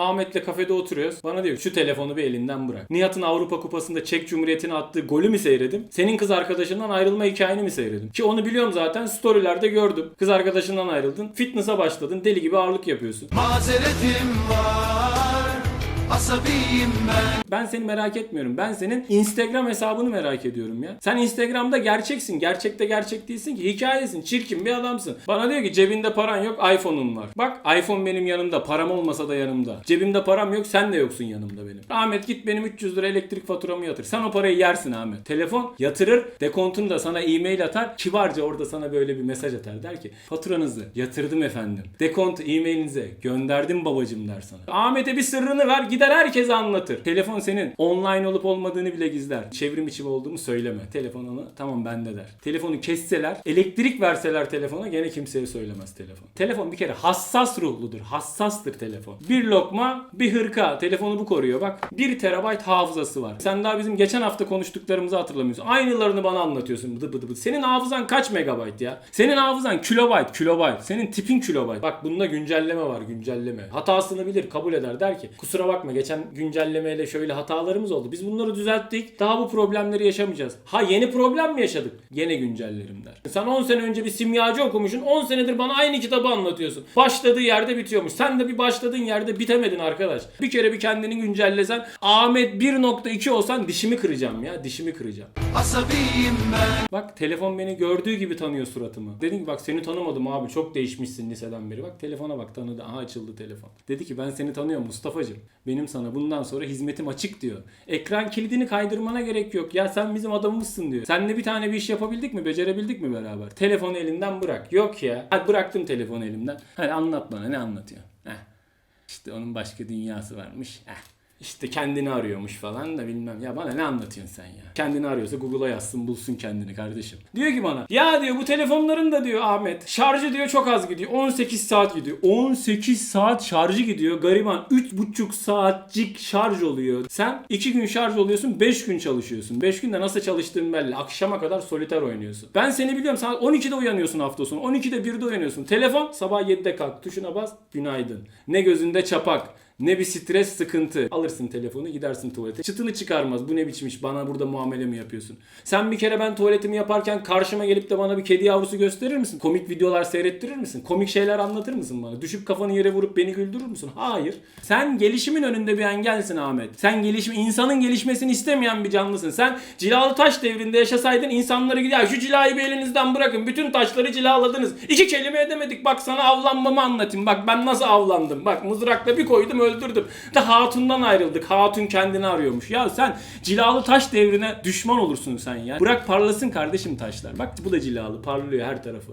Ahmet'le kafede oturuyoruz. Bana diyor şu telefonu bir elinden bırak. Nihat'ın Avrupa Kupası'nda Çek Cumhuriyeti'ne attığı golü mü seyredim? Senin kız arkadaşından ayrılma hikayeni mi seyredim? Ki onu biliyorum zaten storylerde gördüm. Kız arkadaşından ayrıldın. Fitness'a başladın. Deli gibi ağırlık yapıyorsun. Mazeretim var Asabiyim ben Ben seni merak etmiyorum. Ben senin Instagram hesabını merak ediyorum ya. Sen Instagram'da gerçeksin. Gerçekte gerçek değilsin ki. Hikayesin. Çirkin bir adamsın. Bana diyor ki cebinde paran yok iPhone'un var. Bak iPhone benim yanımda. Param olmasa da yanımda. Cebimde param yok. Sen de yoksun yanımda benim. Ahmet git benim 300 lira elektrik faturamı yatır. Sen o parayı yersin Ahmet. Telefon yatırır. Dekontunu da sana e-mail atar. Kibarca orada sana böyle bir mesaj atar. Der ki faturanızı yatırdım efendim. Dekont e-mailinize gönderdim babacım der sana. Ahmet'e bir sırrını ver. Gider herkese anlatır. Telefon senin online olup olmadığını bile gizler. Çevrim içi olduğumu söyleme. Telefon onu tamam bende der. Telefonu kesseler, elektrik verseler telefona gene kimseye söylemez telefon. Telefon bir kere hassas ruhludur. Hassastır telefon. Bir lokma, bir hırka. Telefonu bu koruyor. Bak 1 terabayt hafızası var. Sen daha bizim geçen hafta konuştuklarımızı hatırlamıyorsun. Aynılarını bana anlatıyorsun. Bıdı bıdı bıdı. Senin hafızan kaç megabayt ya? Senin hafızan kilobayt, kilobayt. Senin tipin kilobayt. Bak bunda güncelleme var, güncelleme. Hatasını bilir, kabul eder. Der ki kusura bakma geçen güncellemeyle şöyle hatalarımız oldu. Biz bunları düzelttik. Daha bu problemleri yaşamayacağız. Ha yeni problem mi yaşadık? Gene güncellerim der. Sen 10 sene önce bir simyacı okumuşsun. 10 senedir bana aynı kitabı anlatıyorsun. Başladığı yerde bitiyormuş. Sen de bir başladığın yerde bitemedin arkadaş. Bir kere bir kendini güncellesen Ahmet 1.2 olsan dişimi kıracağım ya. Dişimi kıracağım. Asabiyim ben Bak telefon beni gördüğü gibi tanıyor suratımı. Dedim ki bak seni tanımadım abi çok değişmişsin liseden beri. Bak telefona bak tanıdı. Aha açıldı telefon. Dedi ki ben seni tanıyorum Mustafa'cığım. Benim sana bundan sonra hizmetim açık diyor. Ekran kilidini kaydırmana gerek yok. Ya sen bizim adamımızsın diyor. Seninle bir tane bir iş yapabildik mi? Becerebildik mi beraber? Telefonu elinden bırak. Yok ya. Hadi bıraktım telefonu elimden. Hadi anlat bana ne anlatıyor? Heh. İşte onun başka dünyası varmış. Heh. İşte kendini arıyormuş falan da bilmem. Ya bana ne anlatıyorsun sen ya? Kendini arıyorsa Google'a yazsın bulsun kendini kardeşim. Diyor ki bana ya diyor bu telefonların da diyor Ahmet şarjı diyor çok az gidiyor. 18 saat gidiyor. 18 saat şarjı gidiyor. Gariban 3,5 saatcik şarj oluyor. Sen 2 gün şarj oluyorsun 5 gün çalışıyorsun. 5 günde nasıl çalıştığın belli. Akşama kadar soliter oynuyorsun. Ben seni biliyorum. Sen 12'de uyanıyorsun hafta sonu. 12'de 1'de uyanıyorsun. Telefon sabah 7'de kalk. Tuşuna bas. Günaydın. Ne gözünde çapak. Ne bir stres sıkıntı. Alırsın telefonu gidersin tuvalete. Çıtını çıkarmaz. Bu ne biçim iş? Bana burada muamele mi yapıyorsun? Sen bir kere ben tuvaletimi yaparken karşıma gelip de bana bir kedi yavrusu gösterir misin? Komik videolar seyrettirir misin? Komik şeyler anlatır mısın bana? Düşüp kafanı yere vurup beni güldürür müsün? Hayır. Sen gelişimin önünde bir engelsin Ahmet. Sen gelişim insanın gelişmesini istemeyen bir canlısın. Sen cilalı taş devrinde yaşasaydın insanları gider şu cilayı bir elinizden bırakın. Bütün taşları cilaladınız. İki kelime edemedik. Bak sana avlanmamı anlatayım. Bak ben nasıl avlandım. Bak mızrakla bir koydum öldürdüm. De hatundan ayrıldık. Hatun kendini arıyormuş. Ya sen cilalı taş devrine düşman olursun sen ya. Bırak parlasın kardeşim taşlar. Bak bu da cilalı parlıyor her tarafı.